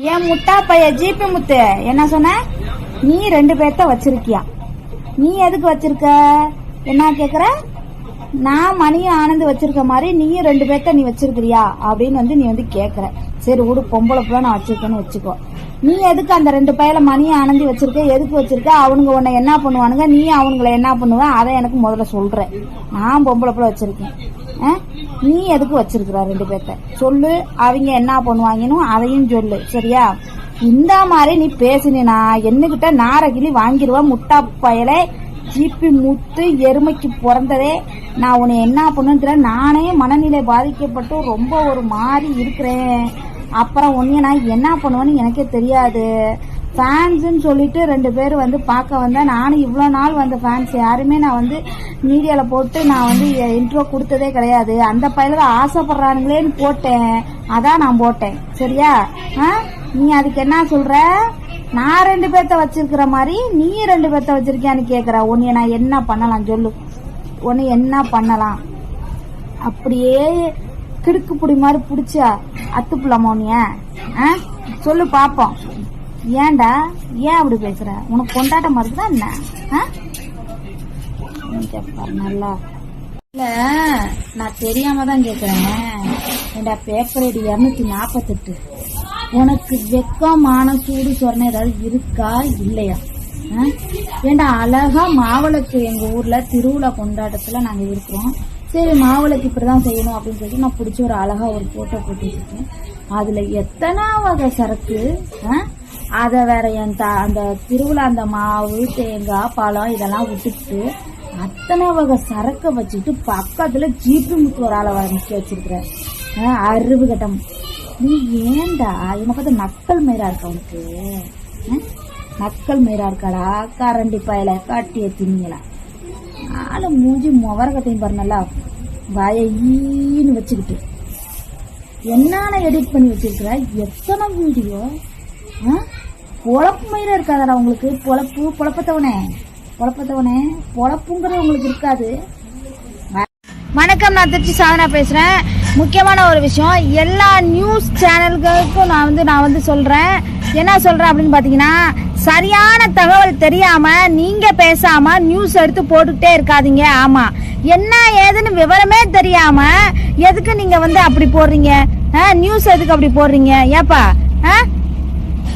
ஏன் முட்டா பைய ஜிபி முத்து என்ன சொன்ன? நீ ரெண்டு பேர்த்த வச்சிருக்கியா. நீ எதுக்கு வச்சிருக்க? என்ன கேக்குற? நான் மணியும் ஆனந்த் வச்சிருக்க மாதிரி நீயும் ரெண்டு பேர்த்த நீ வச்சிருக்கிறியா? அப்படின்னு வந்து நீ வந்து கேக்குற. சரி விடு பொம்பளை புள்ள நான் வச்சிருக்கேன்னு வச்சுக்கோ. நீ எதுக்கு அந்த ரெண்டு பையில மணியை ஆனந்தி வச்சிருக்க? எதுக்கு வச்சிருக்க? அவனுங்க உன்னை என்ன பண்ணுவானுங்க? நீ அவனுங்களை என்ன பண்ணுவ? அதை எனக்கு முதல்ல சொல்ற. நான் பொம்பளை புள்ள வச்சிருக்கேன். ஆ? நீ எதுக்கு வச்சிருக்கிற ரெண்டு பேர்த்த சொல்லு அவங்க என்ன பண்ணுவாங்கன்னு அதையும் சொல்லு சரியா? இந்த மாதிரி நீ பேசினா என்னகிட்ட நாரகிளி வாங்கிருவ முட்டா பயல ஜிபி முத்து எருமைக்கு பிறந்ததே. நான் உன்னை என்ன பண்ணுன்ற நானே மனநிலை பாதிக்கப்பட்டு ரொம்ப ஒரு மாதிரி இருக்கிறேன். அப்புறம் உன்னைய நான் என்ன பண்ணுவேன்னு எனக்கே தெரியாது. ஃபேன்ஸுன்னு சொல்லிட்டு ரெண்டு பேர் வந்து பார்க்க வந்தேன். நானும் இவ்வளோ நாள் வந்த ஃபேன்ஸ் யாருமே நான் வந்து மீடியாவில் போட்டு நான் வந்து இன்ட்ரோ கொடுத்ததே கிடையாது. அந்த பையில தான் ஆசைப்படுறானுங்களேன்னு போட்டேன். அதான் நான் போட்டேன். சரியா? ஆ? நீ அதுக்கு என்ன சொல்கிற நான் ரெண்டு பேர்த்த வச்சிருக்கிற மாதிரி நீ ரெண்டு பேர்த்த வச்சிருக்கியான்னு கேட்குற உன்னைய நான் என்ன பண்ணலாம் சொல்லு. உன்னை என்ன பண்ணலாம்? அப்படியே கிடுக்கு பிடி மாதிரி புடிச்சா அத்து புள்ளமோனிய சொல்லு பார்ப்போம் ஏன்டா? ஏன் அப்படி பேசுற? உனக்கு கொண்டாட்டமா இருக்குதா என்ன? ஆ? நல்லா. இல்ல நான் தெரியாம தான் கேக்குறேன். ஏண்டா பேப்பர் ஐடி இருநூத்தி நாப்பத்தெட்டு. உனக்கு வெக்கம் மான சூடு சொரணை ஏதாவது இருக்கா? இல்லையா? ஆ? ஏண்டா அழகா மாவளுக்கு எங்க ஊர்ல திருவிழா கொண்டாட்டத்துல நாங்க இருக்கிறோம். சரி மாவளுக்கு இப்படிதான் செய்யணும் அப்படின்னு சொல்லிட்டு நான் பிடிச்ச ஒரு அழகா ஒரு போட்டோ போட்டு இருக்கேன். அதுல எத்தனை வகை சரக்கு? ஆ? அதை வேற என் த- அந்த திருவிழா அந்த மாவு தேங்காய் பழம் இதெல்லாம் விட்டுட்டு அத்தனை வகை சரக்கை வச்சுட்டு பக்கத்தில் ஜீப்பு முத்து ஒரு ஆளை வர நிக்க வச்சிருக்கிற. ஆ, கட்டம். நீ ஏன்டா? என்ன பார்த்தா நக்கல் மயிரா இருக்கா உனக்கு? நக்கல் மயிரா இருக்காடா? கரண்டி பயல காட்டிய திணிங்களா ஆளு மூஞ்சி முவர கட்டையும் பாரு நல்லா. வாய ஈன்னு வச்சுக்கிட்டு. என்னென்ன எடிட் பண்ணி வச்சிருக்கிற? எத்தனை வீடியோ? பொழப்பு மயிர இருக்காதடா உங்களுக்கு. பொழப்பு பொழப்பத்தவனே. பொழப்பத்தவனே. பொழப்புங்கிறது உங்களுக்கு இருக்காது. வணக்கம் நான் திருச்சி சாதனா பேசுகிறேன் முக்கியமான ஒரு விஷயம் எல்லா நியூஸ் சேனல்களுக்கும் நான் வந்து நான் வந்து சொல்கிறேன் என்ன சொல்கிறேன் அப்படின்னு பார்த்தீங்கன்னா சரியான தகவல் தெரியாமல் நீங்கள் பேசாமல் நியூஸ் எடுத்து போட்டுக்கிட்டே இருக்காதீங்க. ஆமாம் என்ன ஏதுன்னு விவரமே தெரியாமல் எதுக்கு நீங்கள் வந்து அப்படி போடுறீங்க? நியூஸ் எதுக்கு அப்படி போடுறீங்க? ஏப்பா? ஆ?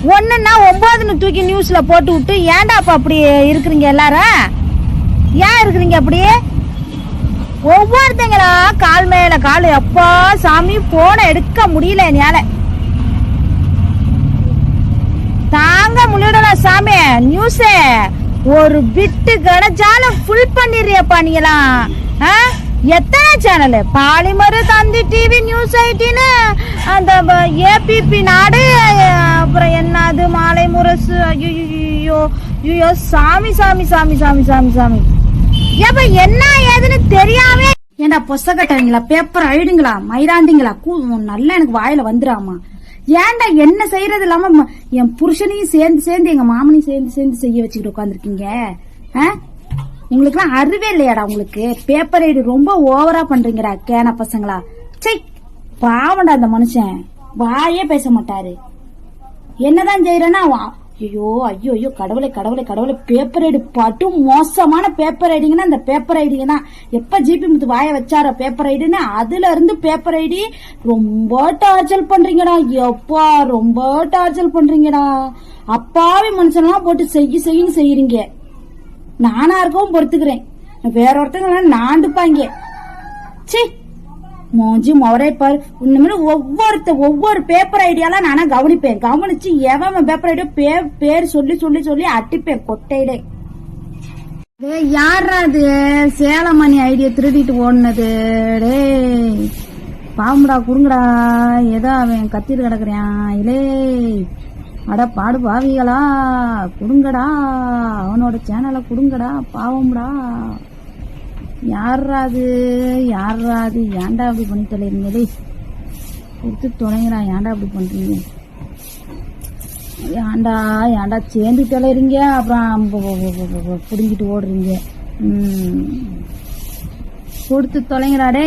ஒன்றுன்னா ஒன்பதுன்னு தூக்கி நியூஸ்ல போட்டு விட்டு ஏன்டாப்பா அப்படி இருக்கிறீங்க எல்லாரும்? ஏன் இருக்கிறீங்க அப்படி? ஒவ்வொருத்தங்களா கால் மேல கால். எப்பா சாமி போன எடுக்க முடியல என்னால. தாங்க முடியல சாமி. நியூஸ் ஒரு பிட்டு கிடைச்சாலும் ஃபுல் பண்ணிடுறியப்பா நீங்களாம் ஆ? எத்தனை channel Polimer Thanthi TV news ஐட்டின்னு அந்த ஏபிபி நாடு அப்புறம் என்னது மாலை முரசு. ஐயோ ஐயோ சாமி சாமி சாமி சாமி சாமி சாமி. ஏப்பா என்ன ஏதுன்னு தெரியாம ஏண்டா புஸ்தகட்டீங்களா பேப்பர் அழுடுங்களா மயிராண்டிங்களா கூ நல்லா எனக்கு வாயில வந்துடாமா? ஏன்டா என்ன செய்யறது இல்லாம என் புருஷனையும் சேர்ந்து சேர்ந்து எங்க மாமனையும் சேர்ந்து சேர்ந்து செய்ய வச்சுக்கிட்டு உட்காந்துருக்கீங்க உங்களுக்குலாம் அறிவே இல்லையாடா உங்களுக்கு? பேப்பர் ஐடி ரொம்ப ஓவரா பண்றீங்கடா கேன பசங்களா. சை பாவண்டா அந்த மனுஷன். வாயே பேச மாட்டாரு. என்னதான் செய்யறேன்னா ஐயோ ஐயோ ஐயோ கடவுளை கடவுளை கடவுளை பேப்பர் ஐடி பட்டு மோசமான பேப்பர் ஐடிங்கன்னா அந்த பேப்பர் ஐடிங்க தான் எப்ப ஜிபி முத்து வாய வச்சாரோ பேப்பர் ஐடின்னு அதுல இருந்து பேப்பர் ஐடி ரொம்ப டார்ச்சர் பண்றீங்கடா. எப்பா ரொம்ப டார்ச்சர் பண்றீங்கடா. அப்பாவி மனுஷனெல்லாம் போட்டு செய்ய செய்யன்னு செய்யறீங்க. நானா இருக்கவும் பொறுத்துக்கிறேன். வேற ஒருத்தங்க நாண்டுப்பாங்க. சே மோஞ்சி முவரை பாரு. ஒவ்வொருத்த ஒவ்வொரு பேப்பர் ஐடியாலாம் நானா கவனிப்பேன். கவனிச்சு எவன் பேப்பர் ஐடியா பேர் பேர் சொல்லி சொல்லி சொல்லி அட்டிப்பேன் கொட்டையிலே. டேய் யாரா அது? சேலமணி ஐடியா திருடிட்டு ஓடுனது. டே பாம்புடா குறுங்கடா. ஏதோ அவன் கத்திட்டு கிடக்குறான். இலே. அட பாடு பாவிகளா. குடுங்கடா அவனோட சேனலை குடுங்கடா பாவம்டா. யார்ரா அது யார்ரா அது ஏன்டா அப்படி பண்ணி தொலைறீங்களே கொடுத்து தொலைங்கிறா ஏன்டா அப்படி பண்றீங்க? ஏன்டா ஏன்டா சேர்ந்து தொலைறீங்க அப்புறம் பு- புடுங்கிட்டு ஓடுறீங்க. கொடுத்து தொலைங்கிறாடே